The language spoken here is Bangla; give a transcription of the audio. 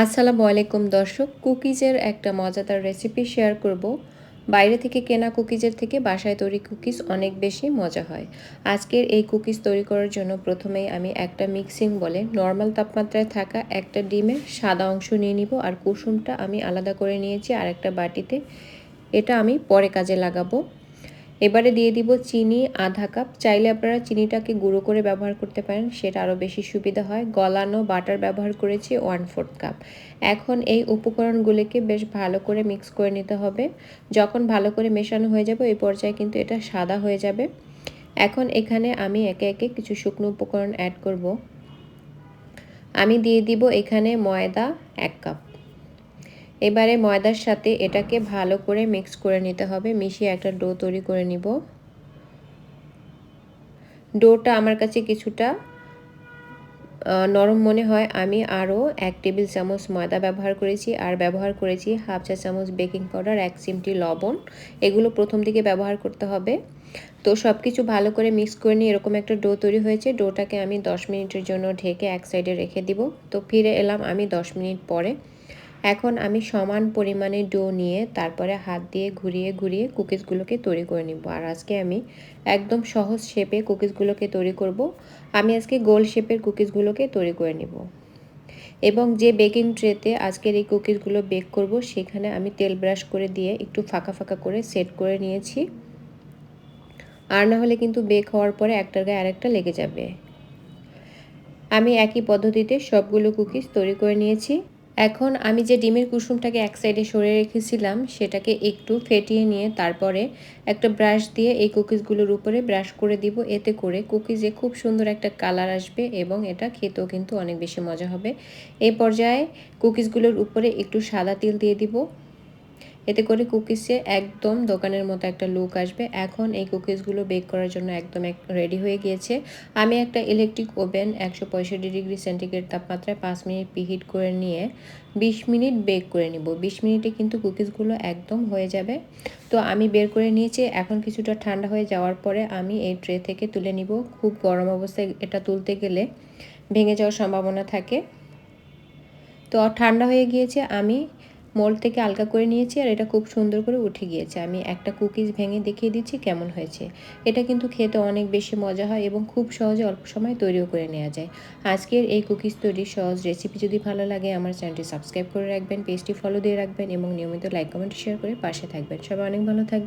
আসসালামু আলাইকুম দর্শক, কুকিজের একটা মজাদার রেসিপি শেয়ার করব। বাইরে থেকে কেনা কুকিজের থেকে বাসায় তৈরি কুকিজ অনেক বেশি মজা হয়। আজকের এই কুকিজ তৈরি করার জন্য প্রথমেই আমি একটা মিক্সিং বলে নর্মাল তাপমাত্রায় থাকা একটা ডিমের সাদা অংশ নিয়ে নিব আর কুসুমটা আমি আলাদা করে নিয়েছি আর একটা বাটিতে। এটা আমি পরে কাজে লাগাবো। এবারে দিয়ে দিব চিনি আধা কাপ। চাইলে আপনারা চিনিটাকে গুঁড়ো করে ব্যবহার করতে পারেন, সেটা আরও বেশি সুবিধা হয়। গলানো বাটার ব্যবহার করেছি ওয়ান ফোর্থ কাপ। এখন এই উপকরণগুলিকে বেশ ভালো করে মিক্স করে নিতে হবে। যখন ভালো করে মেশানো হয়ে যাবে এই পর্যায়ে কিন্তু এটা সাদা হয়ে যাবে। এখন এখানে আমি একে একে কিছু শুকনো উপকরণ অ্যাড করব। আমি দিয়ে দিব এখানে ময়দা এক কাপ। এবারে ময়দার সাথে এটাকে ভালো করে মিক্স করে নিতে হবে। মিশিয়ে একটা ডো তৈরি করে নিব। ডোটা আমার কাছে কিছুটা নরম মনে হয়। আমি আরও এক টেবিল চামচ ময়দা ব্যবহার করেছি আর ব্যবহার করেছি হাফ চা চামচ বেকিং পাউডার এক চিমটি লবণ। এগুলো প্রথম দিকে ব্যবহার করতে হবে। তো সব কিছু ভালো করে মিক্স করে নিয়ে এরকম একটা ডো তৈরি হয়েছে। ডোটাকে আমি 10 মিনিটের জন্য ঢেকে এক সাইডে রেখে দিব। তো ফিরে এলাম আমি 10 মিনিট পরে। এখন আমি সমান পরিমাণে ডো নিয়ে তারপরে হাত দিয়ে ঘুরিয়ে ঘুরিয়ে কুকিজগুলোকে তৈরি করে নিব। আর আজকে আমি একদম সহজ শেপে কুকিজগুলোকে তৈরি করব। আমি আজকে গোল শেপের কুকিজগুলোকে তৈরি করে নিব। এবং যে বেকিং ট্রেতে আজকের এই কুকিজগুলো বেক করব, সেখানে আমি তেল ব্রাশ করে দিয়ে একটু ফাঁকা ফাঁকা করে সেট করে নিয়েছি। আর না হলে কিন্তু বেক হওয়ার পরে একটার গায়ে আরেকটা লেগে যাবে। আমি একই পদ্ধতিতে সবগুলো কুকিজ তৈরি করে নিয়েছি। এখন আমি যে ডিমের কুসুমটাকে এক সাইডে সরে রেখেছিলাম, সেটাকে একটু ফেটিয়ে নিয়ে তারপরে একটা ব্রাশ দিয়ে এই কুকিজগুলোর উপরে ব্রাশ করে দিব। এতে করে কুকিজে খুব সুন্দর একটা কালার আসবে এবং এটা খেতেও কিন্তু অনেক বেশি মজা হবে। এই পর্যায়ে কুকিজগুলোর উপরে একটু সাদা তিল দিয়ে দিব। এতে করে কুকিজে একদম দোকানের মতো একটা লুক আসবে। এখন এই কুকিজগুলো বেক করার জন্য একদম রেডি হয়ে গিয়েছে। আমি একটা ইলেকট্রিক ওভেন একশো পঁয়ষট্টি ডিগ্রি সেন্টিগ্রেড তাপমাত্রায় পাঁচ মিনিট পিহিট করে নিয়ে বিশ মিনিট বেক করে নিব। বিশ মিনিটে কিন্তু কুকিজগুলো একদম হয়ে যাবে। তো আমি বের করে নিয়েছি। এখন কিছুটা ঠান্ডা হয়ে যাওয়ার পরে আমি এই ট্রে থেকে তুলে নিব। খুব গরম অবস্থায় এটা তুলতে গেলে ভেঙে যাওয়ার সম্ভাবনা থাকে। তো ঠান্ডা হয়ে গিয়েছে। আমি মোল্ড থেকে আলগা করে নিয়েছি আর এটা খুব সুন্দর করে উঠে গিয়েছে। আমি একটা কুকিজ ভেঙে দেখিয়ে দিচ্ছি কেমন হয়েছে। এটা কিন্তু খেতে অনেক বেশি মজা হয় এবং খুব সহজে অল্প সময় তৈরিও করে নেওয়া যায়। আজকের এই কুকিজ তৈরির সহজ রেসিপি যদি ভালো লাগে, আমার চ্যানেলটি সাবস্ক্রাইব করে রাখবেন পেজটি ফলো দিয়ে রাখবেন এবং নিয়মিত লাইক কমেন্ট শেয়ার করে পাশে থাকবেন। সবাই অনেক ভালো থাকবেন।